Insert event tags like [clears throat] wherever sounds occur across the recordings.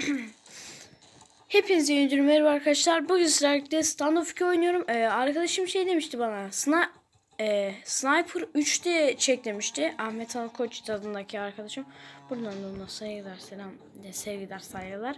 [clears throat] Hepinize yeni merhaba arkadaşlar. Bugün sizlerle Standoff 2 oynuyorum. Ee, arkadaşım şey demişti bana. Sna e, Sniper 3'te çek demişti. Ahmet Alkoç adındaki arkadaşım. Buradan da ona saygılar selam. De, sevgiler saygılar.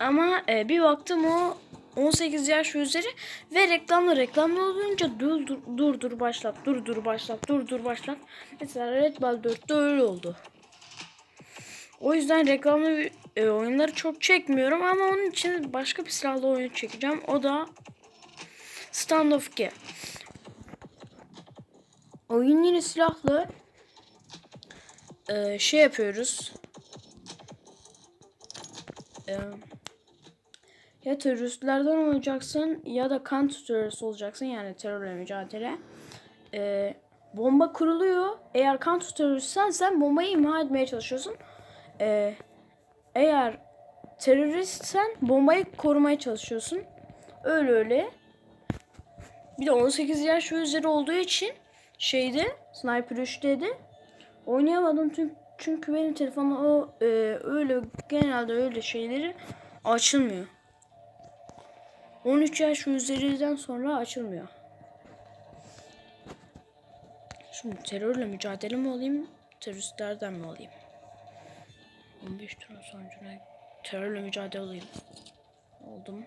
Ama e, bir baktım o 18 yaş üzeri ve reklamlı reklamlı olunca dur dur dur, dur başlat dur dur başlat dur dur başlat. Mesela Red Ball 4'te öyle oldu. O yüzden reklamlı e, oyunları çok çekmiyorum ama onun için başka bir silahlı oyun çekeceğim. O da Standoff 2. Oyun yine silahlı. E, şey yapıyoruz. E, ya teröristlerden olacaksın ya da kan terörist olacaksın yani terörle mücadele. E, bomba kuruluyor. Eğer kan teröristsen sen bombayı imha etmeye çalışıyorsun. Ee, eğer teröristsen bombayı korumaya çalışıyorsun. Öyle öyle. Bir de 18 yaş ve üzeri olduğu için şeyde Sniper 3'teydi. Oynayamadım çünkü, çünkü benim telefonum o e, öyle genelde öyle şeyleri açılmıyor. 13 yaş ve üzeriden sonra açılmıyor. Şimdi terörle mücadele mi olayım, teröristlerden mi olayım? 15 turun sonucuna terörle mücadele olayım. Oldum.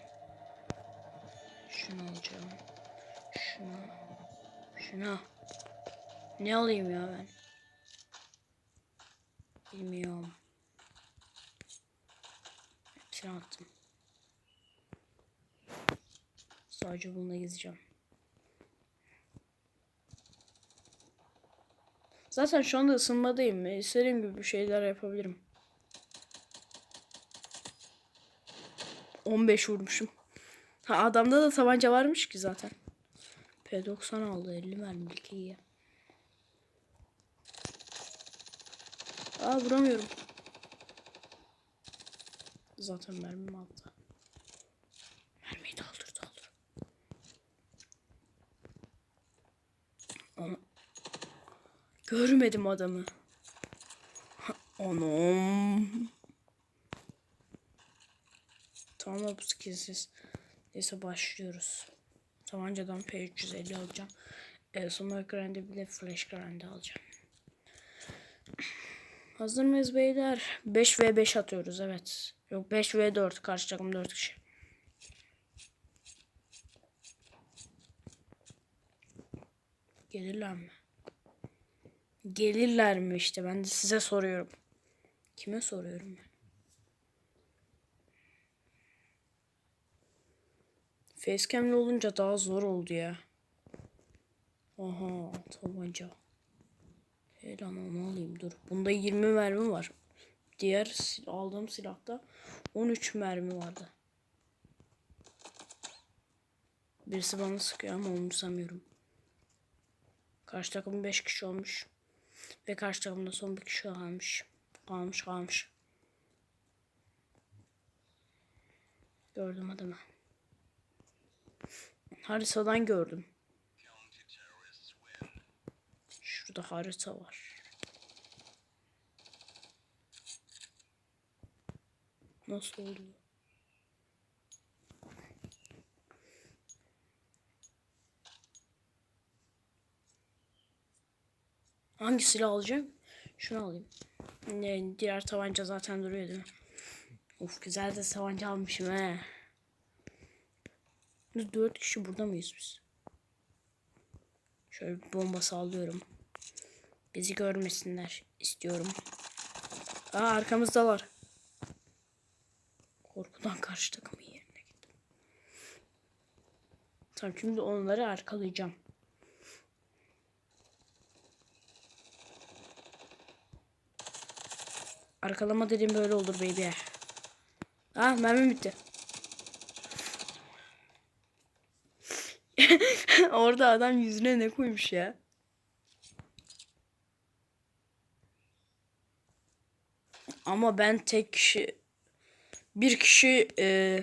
Şunu alacağım. Şunu. Şuna. Ne alayım ya ben? Bilmiyorum. Hepsini attım. Sadece bununla gezeceğim. Zaten şu anda ısınmadayım. İstediğim gibi şeyler yapabilirim. 15 vurmuşum. Ha adamda da tabanca varmış ki zaten. P90 aldı 50 mermilik iyi. Aa vuramıyorum. Zaten mermim aldı. Mermiyi doldur doldur. Ama görmedim adamı. Anam. Tamam bu skillsiz. Neyse başlıyoruz. Tabancadan P350 alacağım. E, sonra grande bir de flash grande alacağım. Hazır mıyız beyler? 5 v 5 atıyoruz evet. Yok 5 v 4 karşı takım 4 kişi. Gelirler mi? Gelirler mi işte ben de size soruyorum. Kime soruyorum ben? Facecam'li olunca daha zor oldu ya. Aha tabanca. Hey lan onu alayım dur. Bunda 20 mermi var. Diğer sil- aldığım silahta 13 mermi vardı. Birisi bana sıkıyor ama umursamıyorum. Karşı takım 5 kişi olmuş. Ve karşı takımda son bir kişi kalmış. Kalmış kalmış. Gördüm adamı. Haritadan gördüm. Şurada harita var. Nasıl oluyor? Hangi silah alacağım? Şunu alayım. Diğer tabanca zaten duruyor değil mi? Of güzel de tabanca almışım he. Biz dört kişi burada mıyız biz? Şöyle bir bomba sallıyorum. Bizi görmesinler istiyorum. Aa arkamızdalar. Korkudan karşı takımın yerine gittim. Tamam şimdi onları arkalayacağım. Arkalama dediğim böyle olur baby. Ah mermim bitti. Orada adam yüzüne ne koymuş ya? Ama ben tek kişi bir kişi e,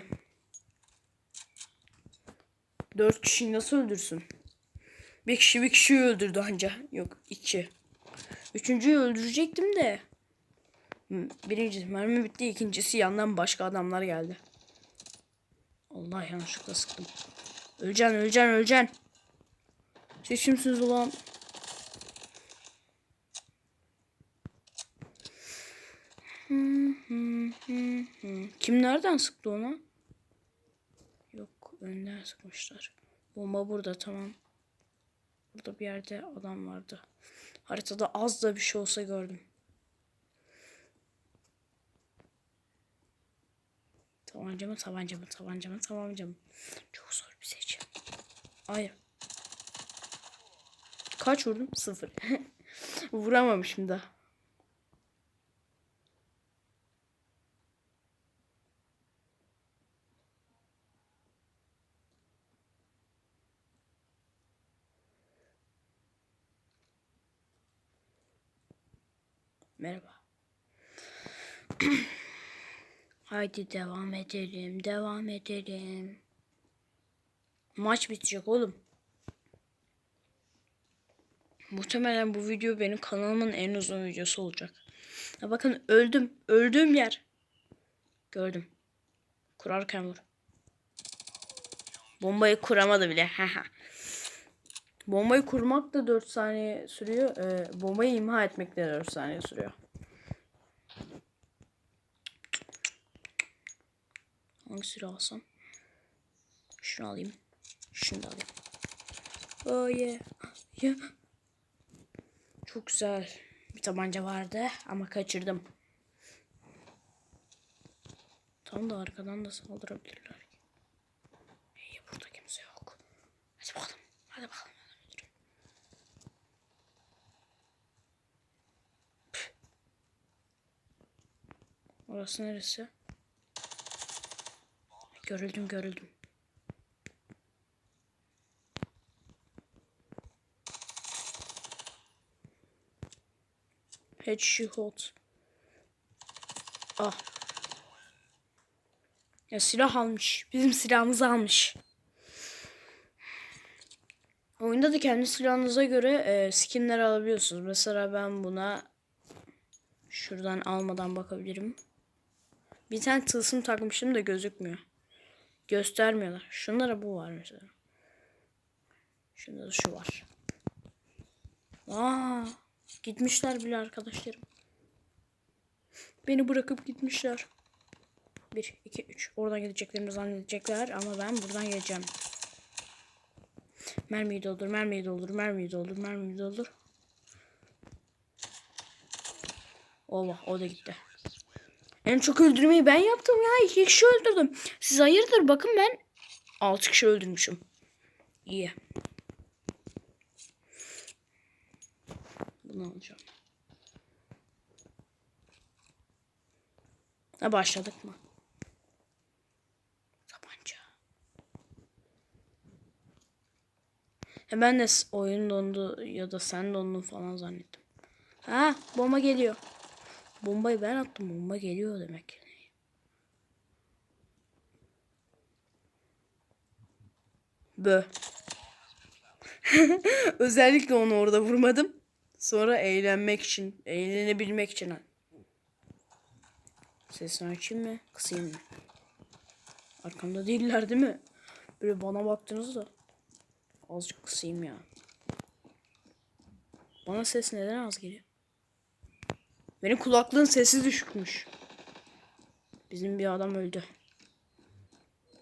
dört kişiyi nasıl öldürsün? Bir kişi bir kişiyi öldürdü anca. Yok iki. Üçüncüyü öldürecektim de. Birincisi mermi bitti. ikincisi yandan başka adamlar geldi. Allah yanlışlıkla sıktım. Öleceksin öleceksin öleceksin. Siz kimsiniz? Kim nereden sıktı ona? Yok önden sıkmışlar. Bomba burada tamam. Burada bir yerde adam vardı. Haritada az da bir şey olsa gördüm. Tabancamı tabancamı tabancamı tabancamı. Çok zor bir seçim. Ay. Kaç vurdum? Sıfır. [laughs] Vuramamışım da. Merhaba. [clears throat] Haydi devam edelim, devam edelim. Maç bitecek oğlum. Muhtemelen bu video benim kanalımın en uzun videosu olacak. Ya bakın öldüm. Öldüğüm yer. Gördüm. Kurarken vur. Bombayı kuramadı bile. Bombayı kurmak da 4 saniye sürüyor. Ee, bombayı imha etmek de 4 saniye sürüyor. Hangi silah alsam? Şunu alayım. Şunu da alayım. Oh yeah. Yeah. Çok güzel. Bir tabanca vardı ama kaçırdım. Tam da arkadan da saldırabilirler. İyi burada kimse yok. Hadi bakalım. Hadi bakalım. Orası neresi? Görüldüm görüldüm. Headshot. Ah. Ya silah almış. Bizim silahımızı almış. Oyunda da kendi silahınıza göre e, skinler alabiliyorsunuz. Mesela ben buna şuradan almadan bakabilirim. Bir tane tılsım takmışım da gözükmüyor. Göstermiyorlar. Şunlara bu var mesela. Şunda da şu var. Aa, gitmişler bile arkadaşlarım. Beni bırakıp gitmişler. 1, 2, 3. Oradan gideceklerini zannedecekler ama ben buradan geleceğim. Mermiyi doldur, mermiyi doldur, mermiyi doldur, mermiyi doldur. Oha, o da gitti. En çok öldürmeyi ben yaptım ya. İki kişi öldürdüm. Siz hayırdır bakın ben altı kişi öldürmüşüm. İyi. Bunu alacağım. Ha başladık mı? Tabanca. Ha, ben de oyun dondu ya da sen dondun falan zannettim. Ha bomba geliyor. Bombayı ben attım. Bomba geliyor demek. Bö. [laughs] Özellikle onu orada vurmadım. Sonra eğlenmek için, eğlenebilmek için. Sesini açayım mı? Kısayım mı? Arkamda değiller değil mi? Böyle bana baktınız da. Azıcık kısayım ya. Bana ses neden az geliyor? Benim kulaklığın sesi düşükmüş. Bizim bir adam öldü.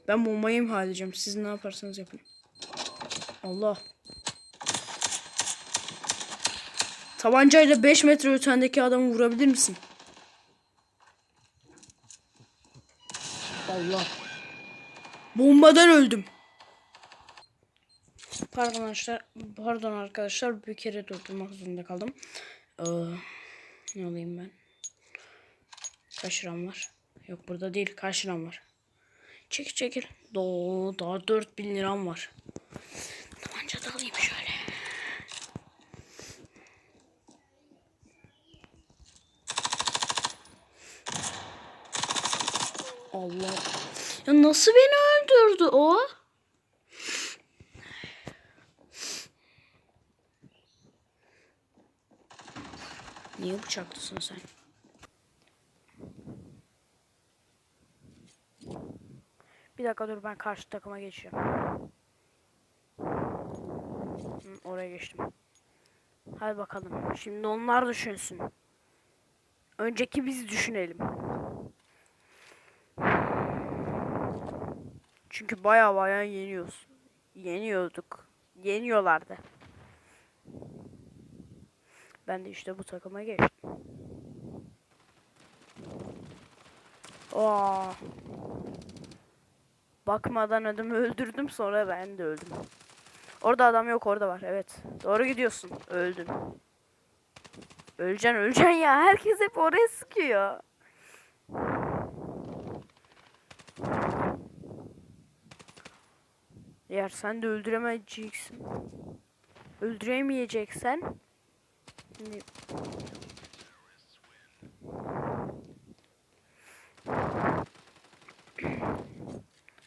Ben bombayı imha edeceğim. Siz ne yaparsanız yapın. Allah. Tabancayla 5 metre ötendeki adamı vurabilir misin? Allah. Bombadan öldüm. Pardon arkadaşlar. Pardon arkadaşlar. Bir kere durdurmak zorunda kaldım. Ee, ne olayım ben? Kaç var? Yok burada değil. Kaç var? Çekil çekil. Do daha 4000 liram var. Nasıl beni öldürdü o? Niye bıçaklısın sen? Bir dakika dur ben karşı takıma geçiyorum. Oraya geçtim. Hadi bakalım. Şimdi onlar düşünsün. Önceki biz düşünelim. Çünkü baya baya yeniyoruz. Yeniyorduk. Yeniyorlardı. Ben de işte bu takıma geçtim. Oo. Bakmadan adamı öldürdüm sonra ben de öldüm. Orada adam yok orada var evet. Doğru gidiyorsun. Öldün. Öleceksin öleceksin ya. Herkes hep oraya sıkıyor. Eğer sen de öldüremeyeceksin. Öldüremeyeceksen Şimdi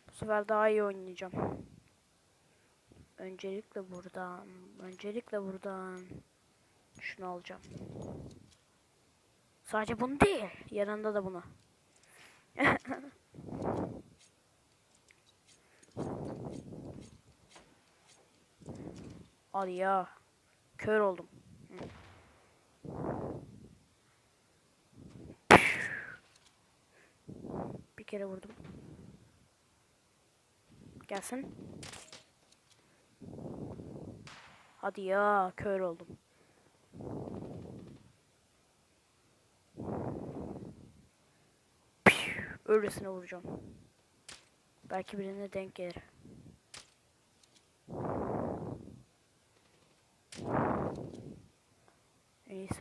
Bu sefer daha iyi oynayacağım. Öncelikle buradan, öncelikle buradan şunu alacağım. Sadece bunu değil, yanında da bunu. [laughs] Hadi ya. Kör oldum. Bir kere vurdum. Gelsin. Hadi ya kör oldum. Öylesine vuracağım. Belki birine denk gelir.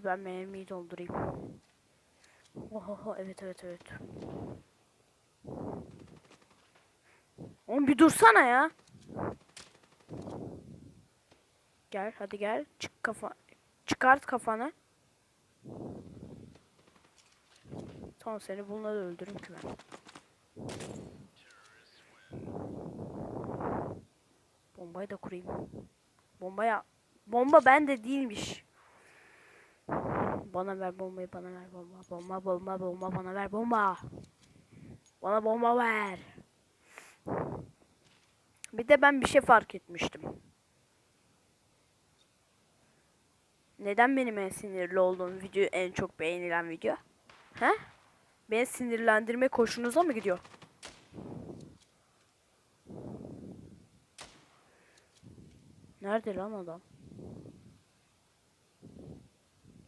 Ben mermiyi doldurayım. Oho evet evet evet. Oğlum bir dursana ya. Gel hadi gel. Çık kafa. Çıkart kafanı. Tamam seni bununla da öldürürüm ki ben. Bombayı da kurayım. Bombaya bomba bende değilmiş. Bana ver bombayı bana ver bomba. Bomba bomba bomba bana ver bomba. Bana bomba ver. Bir de ben bir şey fark etmiştim. Neden benim en sinirli olduğum video en çok beğenilen video? He? Beni sinirlendirme hoşunuza mı gidiyor? Nerede lan adam?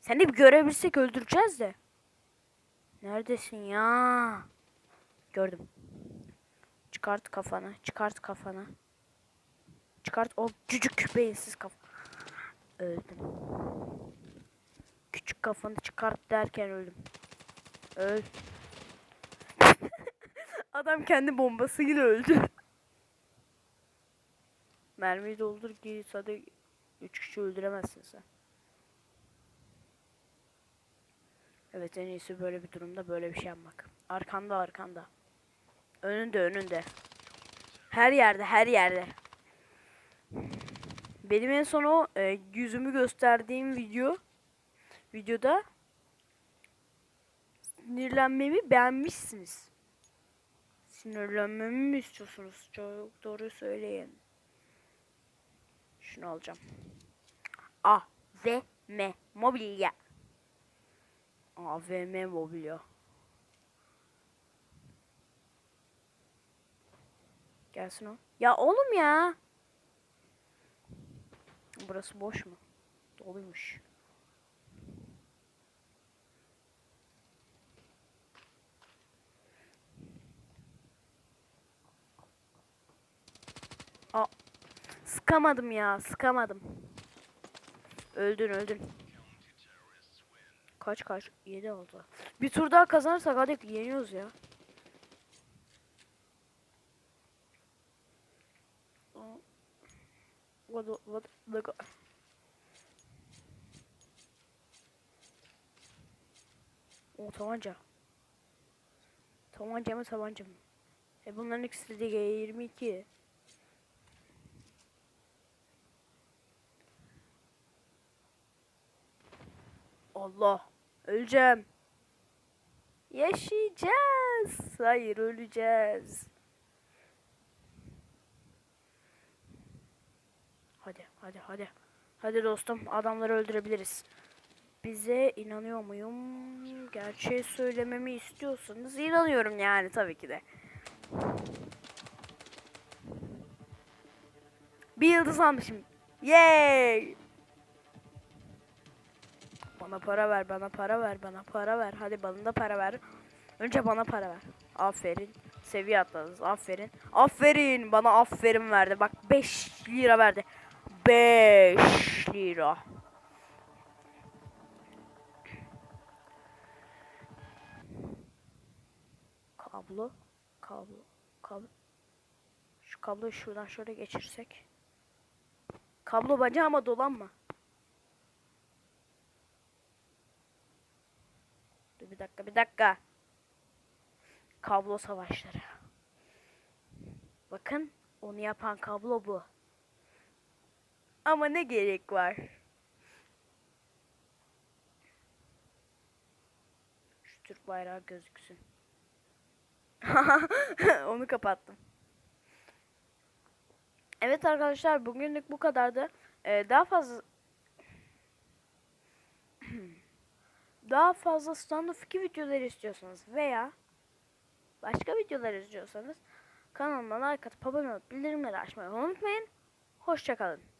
Seni bir görebilsek öldüreceğiz de. Neredesin ya? Gördüm. Çıkart kafanı. Çıkart kafanı. Çıkart o cücük beyinsiz kafa. Öldüm. Küçük kafanı çıkart derken öldüm. Öl. [laughs] Adam kendi bombasıyla öldü. Mermiyi doldur git hadi 3 kişi öldüremezsin sen. Evet en iyisi böyle bir durumda böyle bir şey yapmak. Arkanda arkanda. Önünde önünde. Her yerde her yerde. Benim en son o e, yüzümü gösterdiğim video videoda sinirlenmemi beğenmişsiniz. Sinirlenmemi mi istiyorsunuz? Çok doğru söyleyin. Şunu alacağım. A V M mobilya. AVM mobilya. Gelsin o. Ya oğlum ya. Burası boş mu? Doluymuş. Aa, sıkamadım ya, sıkamadım. Öldün, öldün. Kaç kaç? 7 oldu. Bir tur daha kazanırsak hadi yeniyoruz ya. What, what, the, o tabanca. Tabanca mı tabanca mı? E bunların ikisi de G22. Allah. Öleceğim. Yaşayacağız. Hayır öleceğiz. Hadi hadi hadi. Hadi dostum adamları öldürebiliriz. Bize inanıyor muyum? Gerçeği söylememi istiyorsanız inanıyorum yani tabii ki de. Bir yıldız almışım. Yay! Bana para ver, bana para ver, bana para ver. Hadi bana da para ver. Önce bana para ver. Aferin. Seviye atladınız. Aferin. Aferin. Bana aferin verdi. Bak 5 lira verdi. 5 lira. Kablo. Kablo. Kablo. Şu kabloyu şuradan şöyle geçirsek. Kablo bacağıma dolanma. Dur bir dakika bir dakika. Kablo savaşları. Bakın onu yapan kablo bu. Ama ne gerek var? Şu Türk bayrağı gözüksün. [laughs] onu kapattım. Evet arkadaşlar bugünlük bu kadardı. Ee, daha fazla daha fazla standoff 2 videoları istiyorsanız veya başka videolar istiyorsanız kanalıma like atıp abone olup bildirimleri açmayı unutmayın. Hoşçakalın.